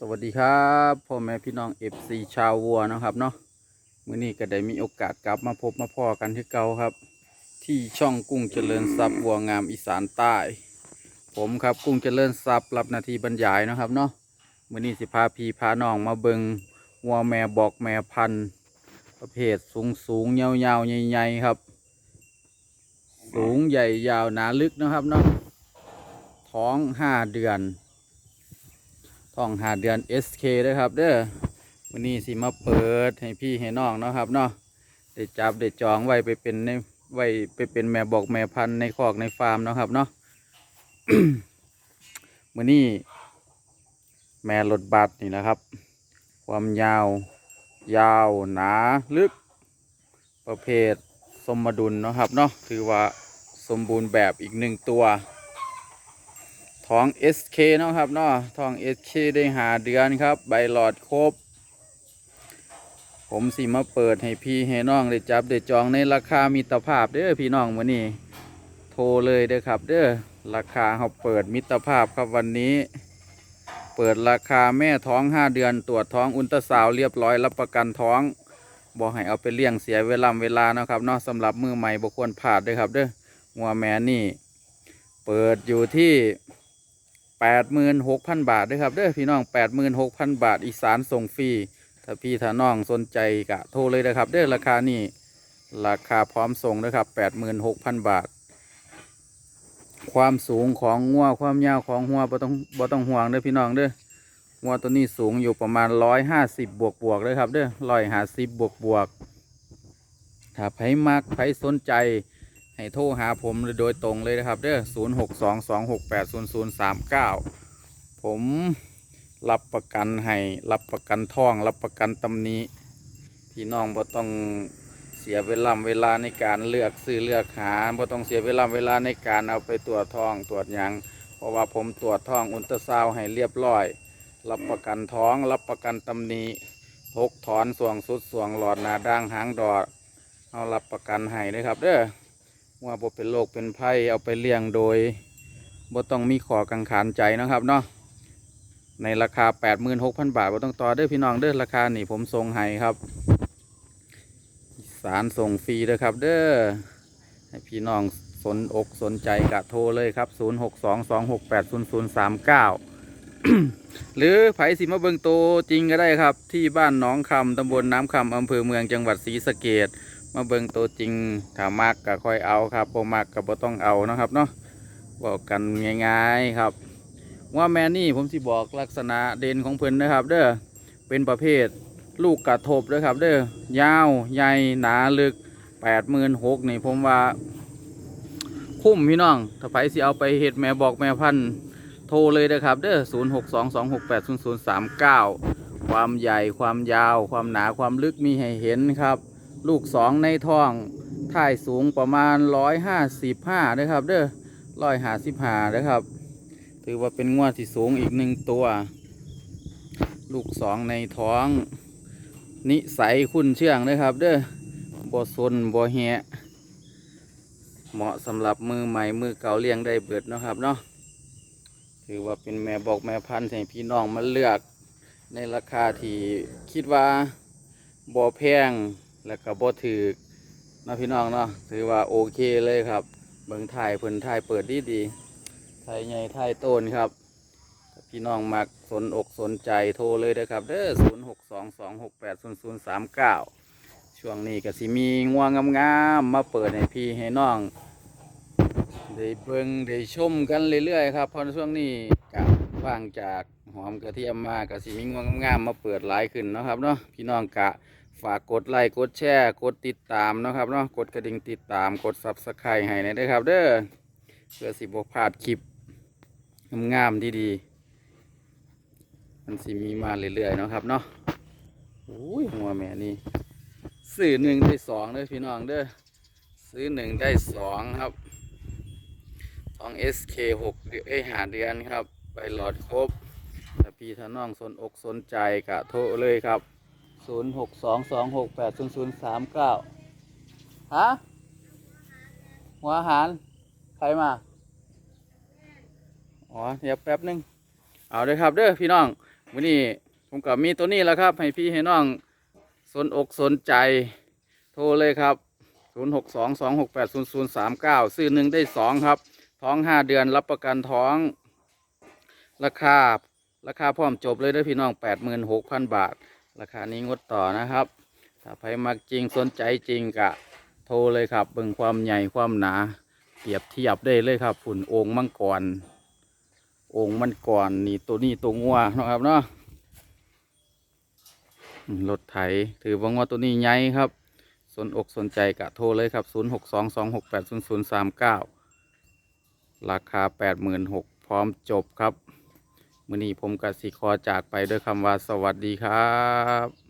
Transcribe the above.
สวัสดีครับพ่อแม่พี่น้องเอฟซีชาววัวนะครับเนาะมื้อนี้ก็ได้มีโอกาสกลับมาพบมาพ่อกันที่เก่าครับ ที่ช่องกุ้งเจริญทรัพย์วัวงามอีสานใต้ ผมครับกุ้งเจริญทรัพย์รับหนาทีบรรยายนะครับเนาะมื้อนี้สิพาพี่พาน้องมาเบิงวัวแม่บอกแม่พันธุ์ประเภทสูงสูงๆยาวๆใหญ่ๆครับ สูงใหญ่ยาวหนาลึกนะครับเนาะท้องห้าเดือน ท้องหาเดือน SK ด้วยครับ เด้อวันนี้สิมาเปิดให้พี่ให้น้องเนาะครับเนาะได้จับได้จองไว้ไปเป็นในไว้ไปเป็นแม่บอกแม่พันในคอกในฟาร์มเนาะครับเนาะมื้อนี้ แม่รถบัสนี่แหละครับ ความยาว ยาวหนาลึก ประเภทสมดุลเนาะครับเนาะถือว่าสมบูรณ์แบบอีกหนึ่งตัว ท้อง SK เนาะครับเนาะท้อง SK ได้หาเดือนครับ ใบหลอดครบ ผมสิมาเปิดให้พี่ให้น้องได้จับได้จองในราคามิตรภาพเด้อพี่น้องวันนี้โทรเลยเด้อครับ เด้อราคาเขาเปิดมิตรภาพครับวันนี้ เปิดราคาแม่ท้อง5เดือนตรวจท้องอุลตราซาวเรียบร้อยรับประกันท้องบอกให้เอาไปเลี้ยงเสียเวลาเวลานะครับเนาะสำหรับมือใหม่บุควรพลาดเด้อครับ เด้องัวแม่นี่ เปิดอยู่ที่ แปดหมื่นหกพันบาทด้วยครับเด้อพี่น้องแปดหมื่นหกพันบาทอีสานส่งฟรีถ้าพี่ถ้าน้องสนใจกะโทรเลยนะครับเด้อราคานี่ราคาพร้อมส่งนะครับแปดหมื่นหกพันบาท ความสูงของงัวความยาวของหัวบ่ต้องบ่ต้องห่วงเด้อพี่น้องเด้องัวตัวนี้สูงอยู่ประมาณร้อยห้าสิบบวกบวกเลยครับเด้อร้อยห้าสิบบวกบวกถ้าไผมักไผสนใจ ให้โทรหาผมโดยตรงเลยนะครับเด้อ0 6 2 2 6 8 0 0 3 9ผมรับประกันให้รับประกันท่อง รับประกันตำหนี้ พี่น้องบ่ต้องเสียเวลาเวลาในการเลือกซื้อเลือกหาบ่ต้องเสียเวลาเวลาในการเอาไปตรวจท้องตรวจหยังเพราะว่าผมตรวจท้องอุลตราซาวให้เรียบร้อย รับประกันท้อง รับประกันตำหนี้พกถอนสวงสุดสวงหลอดนาด่างหางดอดเอารับประกันให้เลยครับเด้อ ว่าบ่เป็นโรคเป็นภัยเอาไปเลี้ยงโดยบ่ต้องมีขอกังขานใจนะครับเนาะในราคา 86,000 บาทบ่ต้องต่อเด้อพี่น้องเด้อราคานี่ผมส่งให้ครับสารส่งฟรีเด้อครับ เด้อให้พี่น้องสนอกสนใจกะโทรเลยครับ 0622680039 หรือไผสิมาเบิงโตจริงก็ได้ครับ ที่บ้านหนองคำตำบลน้ำคำอำเภอเมืองจังหวัดศรีสะเกด มาเบิ่งตัวจริงถ้ามากก็ค่อยเอาครับบ่มากก็บ่ต้องเอานะครับเนาะบอกกันง่ายๆครับ ว่าแม่นี่ผมสิบอกลักษณะเด่นของเพิ่นนะครับ เด้อเป็นประเภทลูกกระทบนะครับ เด้อยาวใหญ่หนาลึกแปดหมื่นหกนี่ผมว่า คุ้มพี่น้อง ถ้าไผสิเอาไปเฮ็ดแม่บอกแม่พันธุ์โทรเลยนะครับเด้อศูนย์หกสองสองหกแปดศูนย์ศูนย์สามเก้าความใหญ่ความยาว ความหนาความลึกมีให้เห็นครับ ลูกสองในท้องท่ายสูงประมาณร้อยห้าสิบห้านะครับ เด้อร้อยห้าสิบห้านะครับ ถือว่าเป็นงวดที่สูงอีกหนึ่งตัว ลูกสองในท้อง นิสัยคุณเชื่องนะครับ เด้อบ่ซนบ่แหะเหมาะสำหรับมือใหม่มือเก่าเลี้ยงได้เบิดนะครับเนาะถือว่าเป็นแม่บอกแม่พันธุ์ให้พี่น้องมาเลือกในราคาที่คิดว่าบ่แพง แล้วก็บ่ถือเนาะพี่น้องเนาะถือว่าโอเคเลยครับ เบิ่งถ่ายเพิ่นถ่ายเปิดดีดีๆถ่ายใหญ่ถ่ายโตนครับ พี่น้องมักสนอกสนใจโทรเลยนะครับเด้อ0 6 2 2 6 8 0 0 3 9ช่วงนี้ก็สิมีง่วงงามๆมาเปิดให้พี่ให้น้องได้เบิ่งได้ชมกันเรื่อยๆครับเพราะช่วงนี้กะว่างจากหอมกระเทียมมาก็สิมีงวงงามๆมาเปิดหลายขึ้นนะครับเนาะพี่น้องกะ ฝากกดไลค์กดแชร์กดติดตามนะครับเนาะกดกระดิ่งติดตามกดซับสไครต์ให้น่อยเด้อครับ เด้อเพื่อสิบพลาดคลิปงามๆดีๆมันสิมีมาเรื่อยๆนะครับเนาะโอ้ยหัวแม่นี่ซื้อหนึ่งได้สองเด้อพี่น้องเด้อซื้อหนึ่งได้สองครับทอง SK หกเอ้ยหาเดือนครับ ไปหลอดครบถ้าพี่ถ้าน้องสนอกสนใจกะโทรเลยครับ ศูนย์หกสองสองหกแปดศูนย์ศูนย์สามเก้าฮะหัวอาหาร ใครมา อ๋อ เดี๋ยวแป๊บนึง เอาเลยครับเด้อพี่น้องวันนี้ผมกับมีตัวนี้แล้วครับ ให้พี่ให้น้องสนอกสนใจ โทรเลยครับ 0 6 2 2 6 8 0 0 3 9 ซื้อหนึ่งได้สองครับ ท้องห้าเดือนรับประกันท้อง ราคา ราคาพร้อมจบเลยเด้อพี่น้อง 86,000 บาท ราคานี้งดต่อนะครับ ถ้าใครมักจริงสนใจจริงกะ โทรเลยครับ เบิ่งความใหญ่ความหนา เปรียบเทียบได้เลยครับฝุ่นโอ่งมังกรโอ่งมังกรนี่ตัวนี้ตัวงัวนะครับเนาะรถไถถือว่างัวตัวนี้ใหญ่ครับ สนอกสนใจกะโทรเลยครับ 0 6 2 2 6 8 0 0 3 9 ราคา 86,000พร้อมจบครับ มื่อนี้ผมกับสิคอจากไปด้วยคำว่าสวัสดีครับ